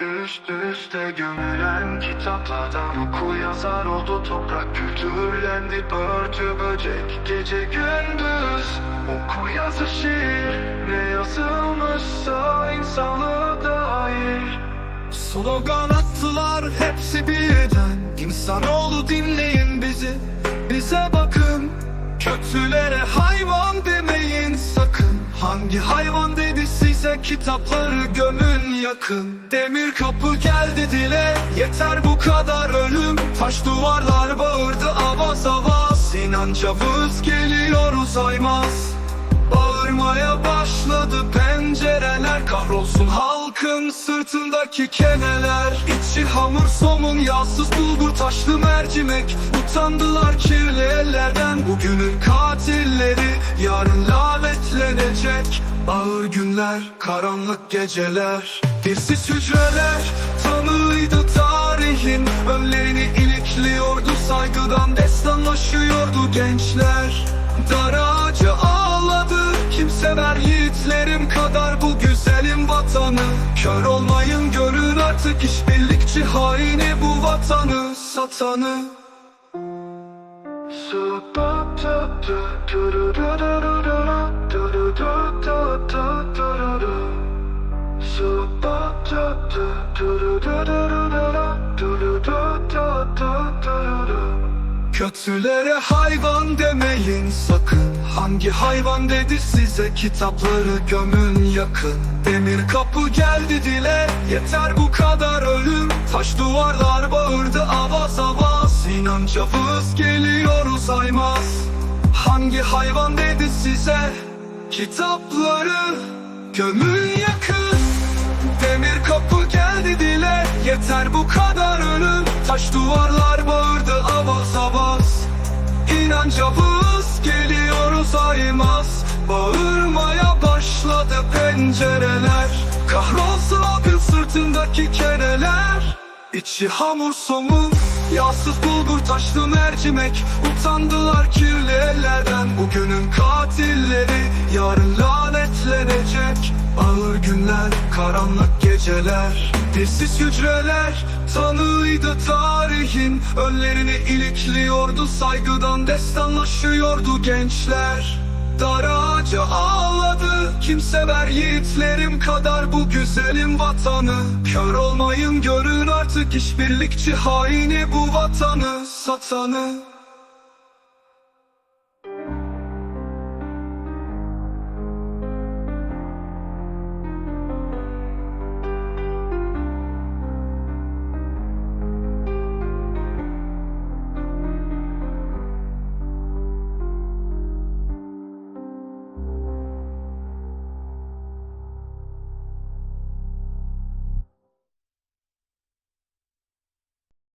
Üst üste gömülen kitaplardan oku yazar oldu Toprak kültürlendi örtü böcek. Gece gündüz Oku yazı şiir. Ne yazılmışsa insanlığa dair Slogan attılar hepsi birden. İnsanoğlu dinleyin bizi Bize bakın. Kötülere hayvan demeyin sakın. Hangi hayvan kitapları gömün yakın. Demir kapı geldi dile Yeter bu kadar ölüm. Taş duvarlar bağırdı avaz avaz. İnanca vız geliyor uzaymaz. Bağırmaya başladı pencereler. Kahrolsun halkın sırtındaki keneler. İçi hamur somun yağsız bulgur taşlı mercimek. Utandılar kirli ellerden. Bugünün katilleri yarın lanetlenecek Ağır günler, karanlık geceler Dirsiz hücreler. Tanıydı tarihin Önlerini ilikliyordu saygıdan destanlaşıyordu gençler. Dar ağacı ağladı Kim sever yiğitlerim kadar bu güzelim vatanı. Kör olmayın görün artık işbirlikçi haini bu vatanı satanı Kötülere hayvan demeyin sakın. Hangi hayvan dedi size kitapları gömün yakın. Demir kapı geldi dile yeter bu kadar ölüm. Taş duvarlar bağırdı avaz avaz. İnanca vız geliyor uzaymaz. Hangi hayvan dedi size kitapları gömün yakın Yeter bu kadar ölüm. Taş duvarlar bağırdı avaz avaz. İnanca vız geliyor uzaymaz Bağırmaya başladı pencereler. Kahrolsun akıl sırtındaki keneler İçi hamur somun Yağsız bulgur taşlı mercimek. Utandılar kirli ellerden Bugünün katilleri. Yarın lanetlenecek Ağır günler, karanlık geceler Dirsiz hücreler Tanıydı tarihin Önlerini ilikliyordu Saygıdan destanlaşıyordu gençler. Dar ağaca ağladı Kim sever yiğitlerim kadar bu güzelim vatanı. Kör olmayın görün artık işbirlikçi haini bu vatanı satanı